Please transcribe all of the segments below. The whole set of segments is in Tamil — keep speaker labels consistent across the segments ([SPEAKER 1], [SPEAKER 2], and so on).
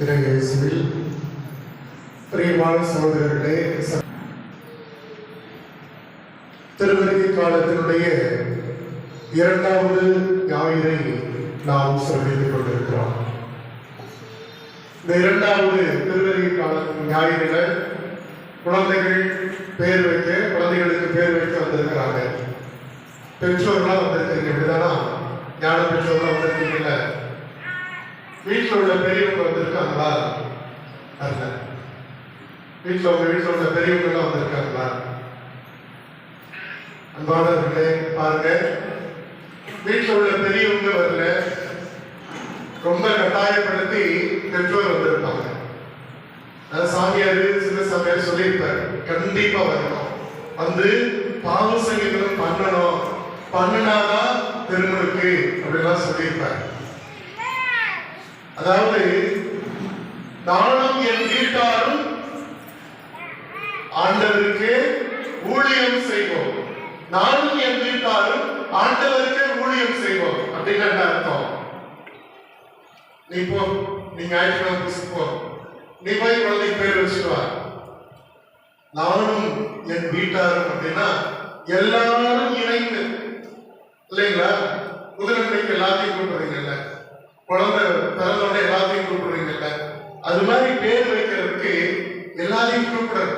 [SPEAKER 1] இறையேசுவில் பிரியமான சகோதரர்களே திருவருகை காலத்தினுடைய இரண்டாவது ஞாயிறை நாம் சிறப்பித்துக் கொண்டிருக்கிறோம். இந்த இரண்டாவது திருவருகை கால ஞாயிறில குழந்தைகள் பேர் வைக்க குழந்தைகளுக்கு பேர் வைக்க வந்திருக்கிறாங்க. பெற்றோர்லாம் வந்திருக்கிறீங்க இப்படிதானா? ஞான பெற்றோர்லாம் வந்திருக்கீங்களா வீட்டில் உள்ள பெரியவங்க வந்திருக்காங்களா? அல்ல. வீட்டில் உங்க வீட்டில் உள்ள பெரியவங்க எல்லாம் வந்திருக்காங்களா? அன்பானவர்களே பாருங்க. வீட்டில் உள்ள பெரியவங்க வரல. ரொம்ப கட்டாயப்படுத்தி பெற்றோர் வந்திருப்பாங்க. அதாவது சாமியார் சின்ன சாமியார் சொல்லியிருப்பார். கண்டிப்பா வரணும். வந்து பாவ பண்ணணும். பண்ணினாதான் திருமணக்கு அப்படிலாம் சொல்லியிருப்பார். அதாவது நானும் என் வீட்டாரும் ஆண்டவருக்கு ஊழியம் செய்வோம். நானும் என் வீட்டாரும் ஆண்டவருக்கு ஊழியம் செய்வோம். அப்படின்னு என்ன அர்த்தம்? நீ போ நீ ஞாயிற்றுக்கிழமை போ. நீ போய் குழந்தைக்கு பேர் வச்சுட்டு வா. நானும் என் வீட்டாரும் அப்படின்னா எல்லாரும் இணைந்து. இல்லைங்களா? புதுநன்மைக்கு எல்லாத்தையும் கூப்பிடுறீங்கல்ல? குழந்தை பிறந்தோட எல்லாத்தையும் கூப்பிடுறீங்கல்ல? அது மாதிரி பேர் வைக்கிறதுக்கு எல்லாரையும் கூப்பிடுறது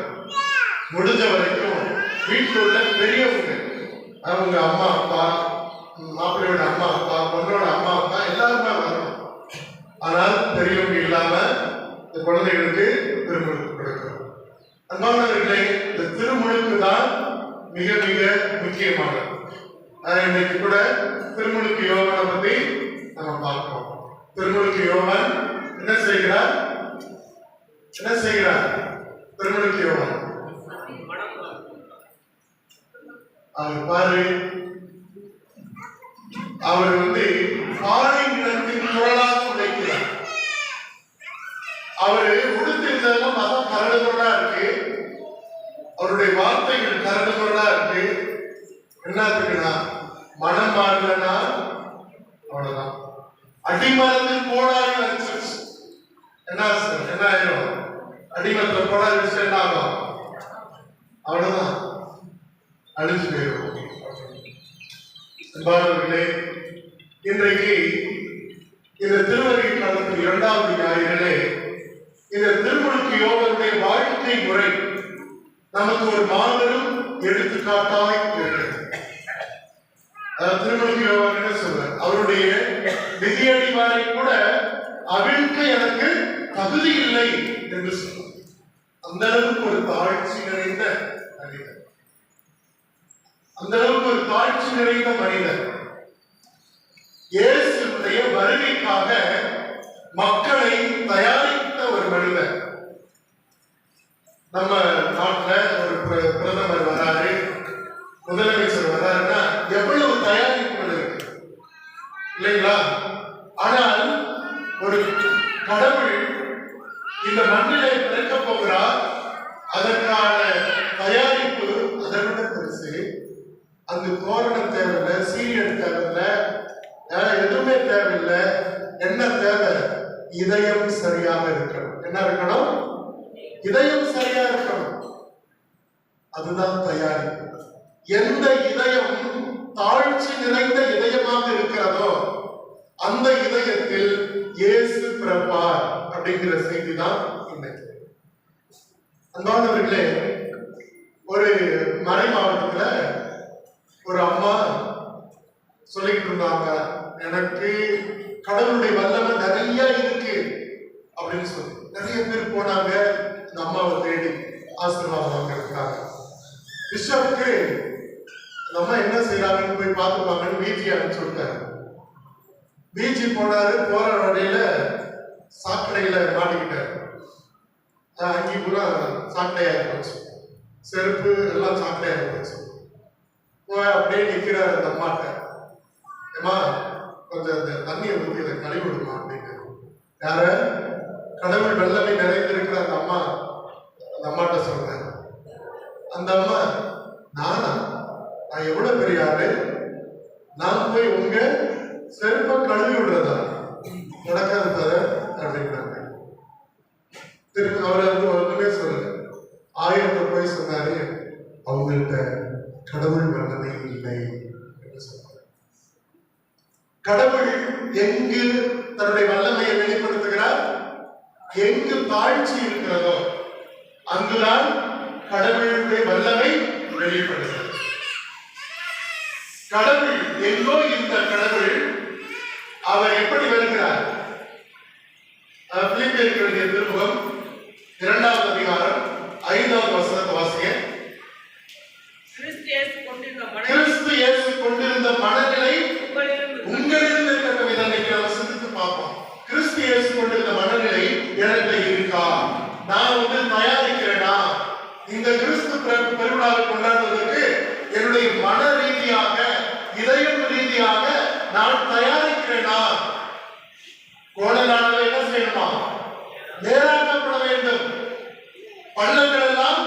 [SPEAKER 1] முடிஞ்ச வரைக்கும் வீட்டில் உள்ள பெரியவங்க அவங்க அம்மா அப்பா மாப்பிள்ளையோட அம்மா அப்பா பொண்ணோட அம்மா அப்பா எல்லாருமே வரணும். ஆனால் பெரியவங்க இல்லாம இந்த குழந்தைகளுக்கு திருமணம் கொடுக்கிறோம் அன்பானவர்களே இந்த திருமணுக்கு தான் மிக மிக முக்கியமானது. இன்னைக்கு கூட திருமணுக்கு யோகனை பத்தி நம்ம பார்ப்போம். திருமுழுக்கு யோகன் என்ன செய்கிறார்? என்ன செய்கிறார்? திருமுழுக்கு யோகன் அவர் பாரு. அவர் வந்து பாறை நிலத்தின் குரலாக உழைக்கிறார். அவரு உடுத்திருந்ததெல்லாம் மதம் கரடுமுரடா இருக்கு. அவருடைய வார்த்தைகள் கரடுமுரடா இருக்கு. என்னத்துக்குன்னா மனம் மாறலன்னா அவ்வளவுதான். அடிமரத்தில் கோடாரி வச்சிருச்சு என்ன சார்? என்ன ஆயிரும்? அடிமரத்தில் கோடாரி வச்சு என்ன ஆகும்? அவ்வளவுதான். அழிஞ்சு போயிடும் அன்பானவர்களே இன்றைக்கு இந்த திருவருகை காலத்தில் இரண்டாவது ஞாயிறிலே இந்த திருமணுக்கு யோகனுடைய வாழ்க்கை முறை நமக்கு ஒரு மாபெரும் எடுத்துக்காட்டாய் இருக்கிறது. அதாவது சொல்றார்? அவருடைய நிதியடிவாரை கூட அவிழ்க்க எனக்கு தகுதி இல்லை என்று சொன்னார். அந்த அளவுக்கு ஒரு தாழ்ச்சி நிறைந்த மனிதர். அந்த அளவுக்கு ஒரு தாழ்ச்சி நிறைந்த மனிதர். இயேசுடைய வருகைக்காக மக்களை தயாரித்த ஒரு மனிதர். நம்ம நாட்டுல ஒரு பிர- பிரதமர் வராரு முதலமைச்சர் வராருன்னா எவ்வளவு தயாரிப்புகள் இருக்கு இல்லைங்களா? ஆனால் ஒரு கடவுள் இந்த மண்ணிலே பிறக்க போகிறார். அதற்கான தயாரிப்பு அதை விட பெருசு. அந்த தோரணம் தேவையில்லை சீரியல் தேவையில்லை வேற எதுவுமே தேவையில்லை. என்ன தேவை? இதயம் சரியாக இருக்கணும். என்ன இருக்கணும்? இதயம் சரியா இருக்கணும். அதுதான் தயாரிப்பு. எந்த இதயம் தாழ்ச்சி நிறைந்த இதயமாக இருக்கிறதோ அந்த இதயத்தில் இயேசு பிறப்பார் அப்படிங்கிற செய்தி தான் இன்னைக்கு அன்பானவர்களே ஒரு மறை மாவட்டத்துல ஒரு அம்மா சொல்லிட்டு இருந்தாங்க எனக்கு கடவுளுடைய வல்லமை நிறைய இருக்கு அப்படின்னு சொல்லி. நிறைய பேர் போனாங்க இந்த அம்மாவை தேடி ஆசீர்வாதம் வாங்குறதுக்காக. பிஷப்புக்கு அந்த அம்மா என்ன செய்யறாங்கன்னு போய் பார்த்துப்பாங்கன்னு பிஜி அனுப்பிச்சு விட்டாரு பிஜி போனாரு போற வழியில சாக்கடையில மாட்டிக்கிட்டாரு. அங்கே பூரா சாக்கடையா இருந்துச்சு. செருப்பு எல்லாம் சாக்கடையா இருந்துச்சு. போய் அப்படியே நிற்கிறாரு அந்த அம்மாட்ட. ஏமா கொஞ்சம் இந்த தண்ணியை ஊற்றி இதை கழுவி விடுமா? அப்படின்னு யார? கடவுள் வெள்ளமே நிறைந்திருக்கிற அந்த அம்மா அந்த அம்மாட்ட சொல்றேன் அந்த அம்மா நானா? நான் எவ்வளவு பெரிய ஆளு? நான் போய் உங்க செருப்ப கழுவி விடுறதா? நடக்காது பாரு அப்படின்னாங்க. திருப்பி அவரை வந்து ஒன்றுமே சொல்லல ஆயிரத்தை போய் சொன்னாரு அவங்கள்ட்ட கடவுள் வல்லமை இல்லை என்று சொன்னார் கடவுள் எங்கு தன்னுடைய வல்லமையை வெளிப்படுத்துகிறார்? எங்கு தாழ்ச்சி இருக்கிறதோ அங்குதான் கடவுளுடைய வல்லமை வெளிப்படுகிறது. கடவுள் எங்கோ இந்த கடவுள் அவர் எப்படி வருகிறார்? பிலிப்பியர்களுடைய திருமுகம் இரண்டாவது அதிகாரம் ஐந்தாவது வசனத்தை வாசிக்க
[SPEAKER 2] கிறிஸ்து இயேசு கொண்டிருந்த மன
[SPEAKER 1] கிறிஸ்து இயேசு கொண்டிருந்த மனநிலை
[SPEAKER 2] உங்களிடம்
[SPEAKER 1] உங்களிடம் இருக்கட்டும் இதை இன்னைக்கு நம்ம சிந்தித்து பார்ப்போம் கிறிஸ்து இயேசு கொண்டிருந்த மனநிலை எனக்கு இருக்கா நான் வந்து தயாரிக்கிறேனா இந்த கிறிஸ்து பிற- பெருவிழாவை கொண்டாடுவதற்கு என்னுடைய மன ரீதியாக இதயம் ரீதியாக நான் தயாரிக்கிறேனா கோடலானவை என்ன செய்யணுமா நேராக்கப்பட வேண்டும் பள்ளங்கள் எல்லாம்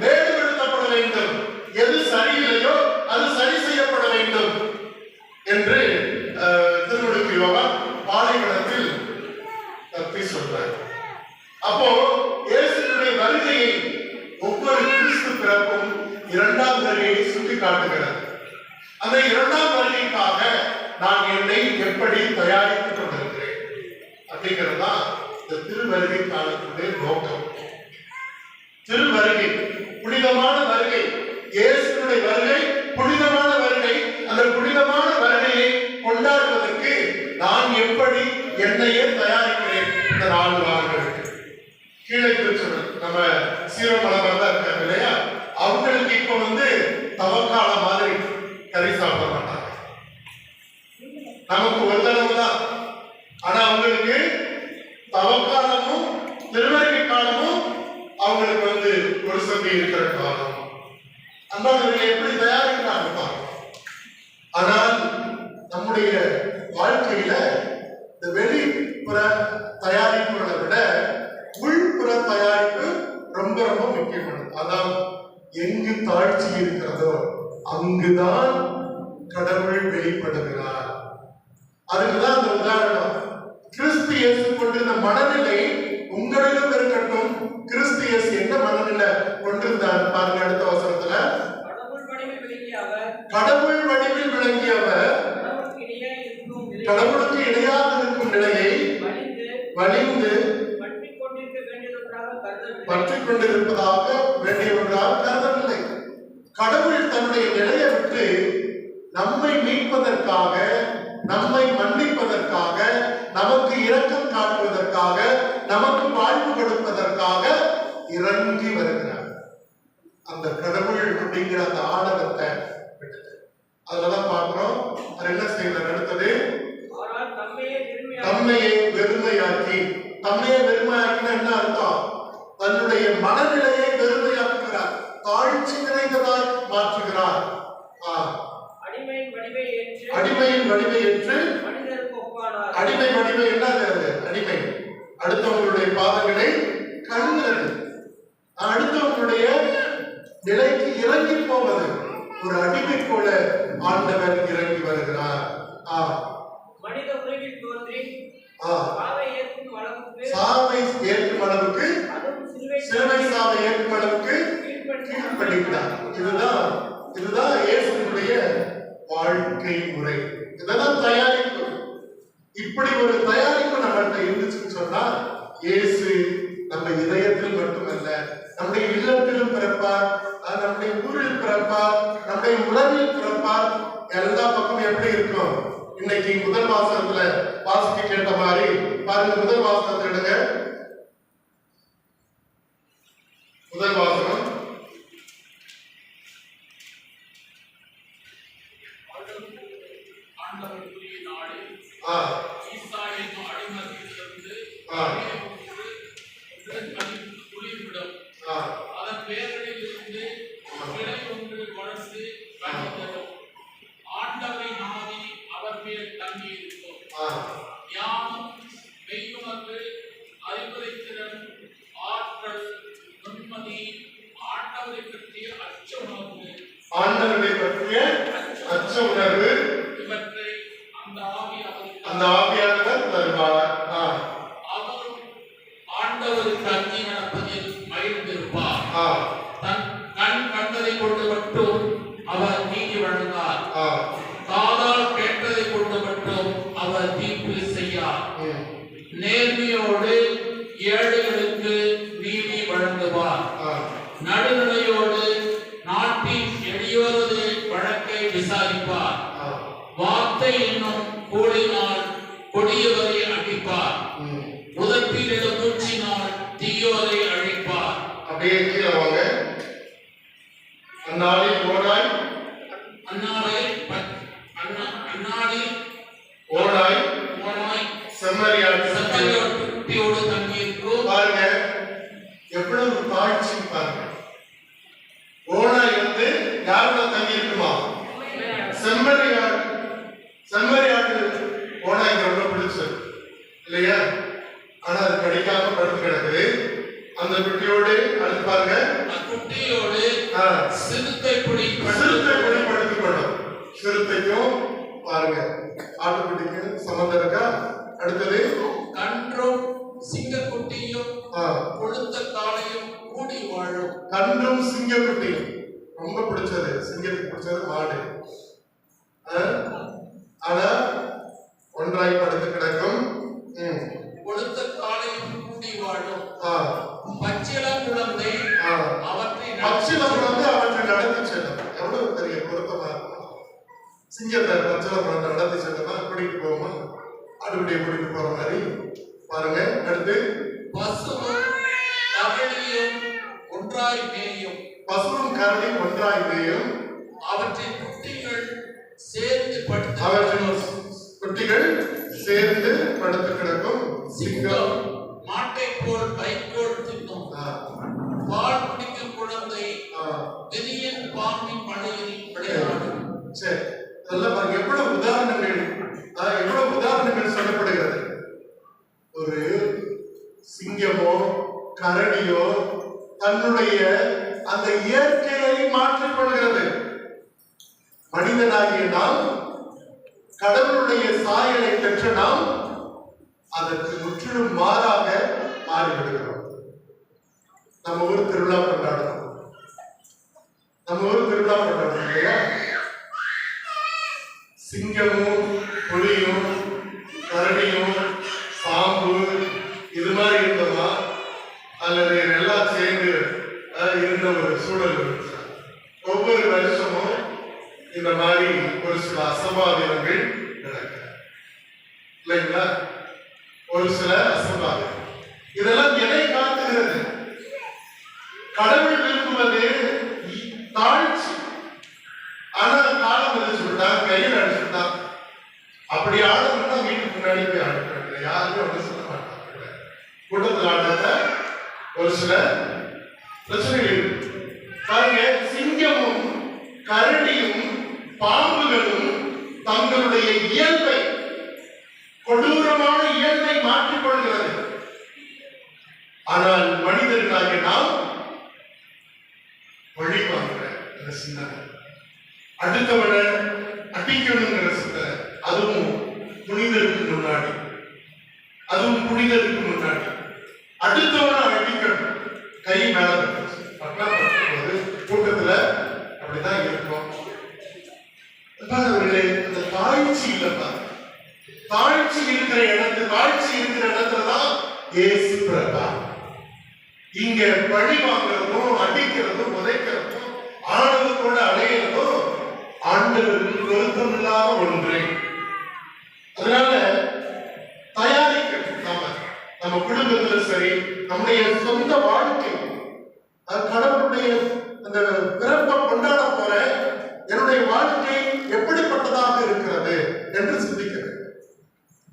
[SPEAKER 1] மேடுபடுத்தப்பட வேண்டும். எது சரியில்லையோ அது சரி செய்யப்பட வேண்டும் என்று அஹ், யோகா பாலைவனத்தில் தப்பி சொல்றார். அப்போ இயேசுடைய வருகையை ஒவ்வொரு கிறிஸ்து பிறப்பும் இரண்டாம் வருகையை சுட்டி காட்டுகிறது அந்த இரண்டாம் வருகைக்காக நான் என்னை எப்படி தயாரித்துக் கொண்டிருக்கிறேன்? அப்படிங்கிறது தான் இந்த திருவருகை காலத்துடைய நோக்கம். திருவருகை. புனிதமான வருகை. இயேசுடைய வருகை புனிதமான வருகை. அந்த புனிதமான வருகையை கொண்டாடுவதற்கு நான் எப்படி என்னையே தயாரிக்கிறேன் இந்த நாலு வாரங்கள். கீழே திருச்சபை நம்ம சீரோமலமாக தான் இருக்காங்க இல்லையா? அவங்களுக்கு இப்ப வந்து தவக்கால மாதிரி கறி சாப்பிட மாட்டாங்க. நமக்கு ஒரு தடவை தான். ஆனா அவங்களுக்கு தவக்காலமும் திருவருகை காலமும் அவங்களுக்கு சொல்லி இருக்கிற காலம்? அன்பானவர்களை எப்படி தயாரிக்கிறாங்க பாருங்க. ஆனால் நம்முடைய வாழ்க்கையில இந்த வெளிப்புற தயாரிப்புகளை விட உள்புற தயாரிப்பு ரொம்ப ரொம்ப முக்கியமானது. அதான் எங்கு தாழ்ச்சி இருக்கிறதோ அங்குதான் கடவுள் வெளிப்படுகிறார். அதுக்குதான் அந்த உதாரணம் கிறிஸ்து இயேசு கொண்டிருந்த மனநிலை உங்களிடம் இருக்கட்டும் கிறிஸ்து இயேசு என்ன மனநிலை கொண்டிருந்தார் பாருங்க அடுத்த வசனத்துல
[SPEAKER 2] கடவுள் வடிவில் விளங்கிய அவர்
[SPEAKER 1] கடவுள் வடிவில் விளங்கியவர்
[SPEAKER 2] கடவுளுக்கு இடையே இருக்கும் நிலையை
[SPEAKER 1] கடவுளுக்கு இணையாக இருக்கும் நிலையை
[SPEAKER 2] வலிந்து
[SPEAKER 1] வலிந்து
[SPEAKER 2] பற்றிக் கொண்டிருக்க வேண்டியதற்காக
[SPEAKER 1] கொண்டிருப்பதாக வேண்டியவர்களால் கருதவில்லை. கடவுள் தன்னுடைய நிலையை விட்டு நம்மை மீட்பதற்காக நம்மை மன்னிப்பதற்காக நமக்கு இரக்கம் காட்டுவதற்காக நமக்கு வாழ்வு கொடுப்பதற்காக இறங்கி வருகிறார். அந்த கடவுள் அப்படிங்கிற அந்த ஆடகத்தை விட்டது அதுலதான் பார்க்கிறோம் அவர் என்ன செய்யறார் அடுத்தது? அடிமை அது? அடிமை? அடுத்தவங்களுடைய பாதங்களை கண்கிறது அடுத்தவங்களுடைய நிலைக்கு இறங்கி போவது. ஒரு அடிமை போல ஆண்டவர் இறங்கி வருகிறார். ஆ.
[SPEAKER 2] மனித உலகில் தோன்றி பாவை ஏற்கும் அளவுக்கு
[SPEAKER 1] சாவை ஏற்கும் அளவுக்கு
[SPEAKER 2] சிலுவை
[SPEAKER 1] சாவை ஏற்கும் அளவுக்கு கீழ்ப்படித்தார். இதுதான் இதுதான் இயேசுனுடைய வாழ்க்கை முறை இதெல்லாம் தயாரிப்பு இப்படி ஒரு தயாரிப்பு நம்மள்ட்ட இருந்துச்சுன்னு சொன்னா இயேசு
[SPEAKER 3] Amen. நடப்பதில் மகிழ்ந்திருப்பார். தன் கண்
[SPEAKER 1] கண்டதை கொண்டு மட்டும் 1
[SPEAKER 3] kW அந்த
[SPEAKER 1] குட்டியோடு அடுத்து பாருங்க.
[SPEAKER 3] அக்குட்டியோடு
[SPEAKER 1] ஆ,
[SPEAKER 3] சிறுத்தை புலி
[SPEAKER 1] சிறுத்தை கொடி படுத்து கொள்ளும் சிறுத்தைக்கும் பாருங்க. ஆட்டுக்குட்டிக்கும் சம்மந்தம் இருக்கா? அடுத்தது?
[SPEAKER 3] கன்றும் சிங்கக்குட்டியும்
[SPEAKER 1] ஆ,
[SPEAKER 3] கொழுத்த காளையும் கூடி வாழும்.
[SPEAKER 1] கன்றும் சிங்கக்குட்டியும். ரொம்ப பிடிச்சது. சிங்கத்துக்கு பிடிச்சது மாடு. ஆ, ஆனா ஒன்றாய் படுத்து கிடக்கும்.
[SPEAKER 3] கொழுத்த காளையும் கூடி வாழும்.
[SPEAKER 1] ஆ,
[SPEAKER 3] பச்சிளம் குழந்தை
[SPEAKER 1] ஆ.
[SPEAKER 3] அவற்றை
[SPEAKER 1] பச்சிலம் வந்து அவற்றை நடத்தி செல்லும். எவ்வளவு பெரிய பொருத்தமா இருக்கும்? சிங்கத்தை பச்சிலம் வந்து நடத்தி செல்லுமா? கூட்டிட்டு போகுமா? ஆட்டுக்குட்டியை கூட்டிட்டு போற மாதிரி. பாருங்க அடுத்து.
[SPEAKER 3] பசுவும் தவழியும் ஒன்றாய் மேயும்.
[SPEAKER 1] பசுவும் கரடியும் ஒன்றாய் மேயும்.
[SPEAKER 3] அவற்றின் குட்டிகள் சேர்ந்து படுத்து
[SPEAKER 1] அவற்றின் குட்டிகள் சேர்ந்து படுத்து கிடக்கும். சிங்கம்.
[SPEAKER 3] மாட்டை போல் வைக்கோல் தின்னும்
[SPEAKER 1] ஆ,
[SPEAKER 3] பால் குடிக்கும் குழந்தை
[SPEAKER 1] ஆ,
[SPEAKER 3] விதியின் பாம்பின் மழையில் விளையாடும்
[SPEAKER 1] சரி அதெல்லாம் பாருங்க எவ்வளவு உதாரணங்கள் ஆ, எவ்வளவு உதாரணங்கள் சொல்லப்படுகிறது ஒரு சிங்கமோ கரடியோ தன்னுடைய அந்த இயற்கையை மாற்றிக் கொள்கிறது மனிதனாகிய நாம் கடவுளுடைய சாயலை பெற்ற நாம் அதற்கு முற்றிலும் மாறாக மாறிவிடுகிறோம் நம்ம ஊர் திருவிழா கொண்டாடுறோம். நம்ம ஊர் திருவிழா கொண்டாடுறோம் இல்லையா? சிங்கமும் புலியும் கரடியும் பாம்பு இது மாதிரி இருந்தோமா அல்லது எல்லாம் சேர்ந்து அஹ், இருந்த ஒரு சூழல் இருந்துச்சா? ஒவ்வொரு வருஷமும் இந்த மாதிரி ஒரு சில அசம்பாவிதங்கள் நடக்கும் இல்லைங்களா ஒரு சில அசம்பாவிதம் இதெல்லாம் எதை காட்டுகிறது கடவுள் விரும்புவது தாழ்ச்சி. ஆனா காலம் வந்து சொல்லிட்டான் கையில் அடிச்சுட்டான் அப்படி ஆடணும்னா வீட்டுக்கு முன்னாடி போய் ஆடுறாங்க யாருமே ஒன்றும் சொல்ல மாட்டாங்க. கூட்டத்தில் ஆடுறத ஒரு சில பிரச்சனைகள் இருக்கு. பாருங்க சிங்கமும் கரடியும் பாம்புகளும் தங்களுடைய இயல்பை கொடூரமான இயல்பை மாற்றிக் கொள்கிறது ஆனால் மனிதர்களாக நாம் அந்த அடுத்தவனை அடிக்கணுங்கிற சிந்தனை அதுவும் புனிதருக்கு முன்னாடி. அதுவும் புனிதருக்கு முன்னாடி. அடுத்தவனை அடிக்கணும் கை மேல வந்துச்சு. போது கூட்டத்துல அப்படிதான் இருக்கும். அவர்களே அந்த தாழ்ச்சி இல்லப்பா தாழ்ச்சி இருக்கிற இடத்துல தாழ்ச்சி இருக்கிற இடத்துல தான் பிரபா இங்க பழி வாங்குறதும் அடிக்கிறதும் உதைக்கிறதும் ஆணவத்தோட அடையணும் ஆண்டவருக்கு பொருத்தம் இல்லாத ஒன்று. அதனால தயாரிக்கணும் நாம நம்ம குடும்பத்துல சரி நம்முடைய சொந்த வாழ்க்கை கடவுளுடைய அந்த பிறப்பை கொண்டாட போற என்னுடைய வாழ்க்கை எப்படிப்பட்டதாக இருக்கிறது என்று சிந்திக்கிறேன்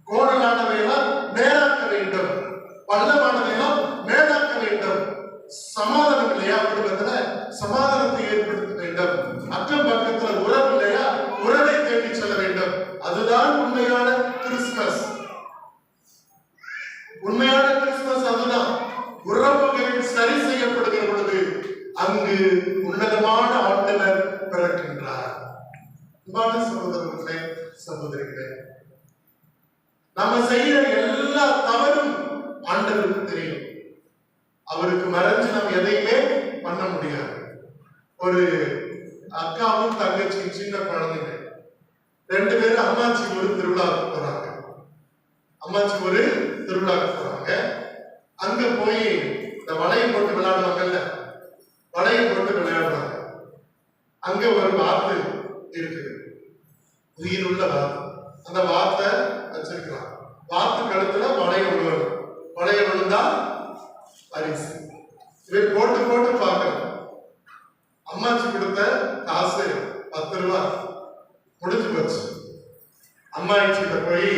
[SPEAKER 1] கோணலானவையெல்லாம் நேராக்க வேண்டும் பள்ளமானவையெல்லாம் மேலாக்க வேண்டும். சமாதானம் இல்லையா குடும்பத்துல? சமாதானத்தை வேண்டும். அக்கம் பக்கத்துல உறவு இல்லையா? உறவை தேடி செல்ல வேண்டும். அதுதான் உண்மையான கிறிஸ்துமஸ். உண்மையான கிறிஸ்துமஸ் அதுதான். உறவுகள் சரி செய்யப்படுகிற பொழுது அங்கு உன்னதமான ஆண்டவர் பிறக்கின்றார். அன்பான சகோதரர்களே சகோதரிகளே நம்ம செய்யற எல்லா தவறும் ஆண்டவருக்கு தெரியும். அவருக்கு மறைஞ்சு நம்ம எதையுமே பண்ண முடியாது. ஒரு அக்காவும் தங்கச்சியும் சின்ன குழந்தைங்க. ரெண்டு பேரும் அம்மாச்சி ஒரு திருவிழாவுக்கு போறாங்க. அம்மாச்சி ஒரு திருவிழாவுக்கு போறாங்க. அங்க போய் இந்த வளையம் போட்டு விளையாடுவாங்கல்ல வளையம் போட்டு விளையாடுவாங்க. அங்க ஒரு வாத்து இருக்குது. உயிருள்ள வாத்து. அந்த வாத்தை வச்சிருக்கலாம். வாத்து கழுத்துல வளையம் விழுவணும் வளையம் விழுந்தா பரிசு. இவை போட்டு போட்டு பார்க்கணும். அம்மாச்சி கொடுத்த காசு பத்து ரூபா முடிஞ்சு போச்சு. அம்மாச்சிட்ட போய்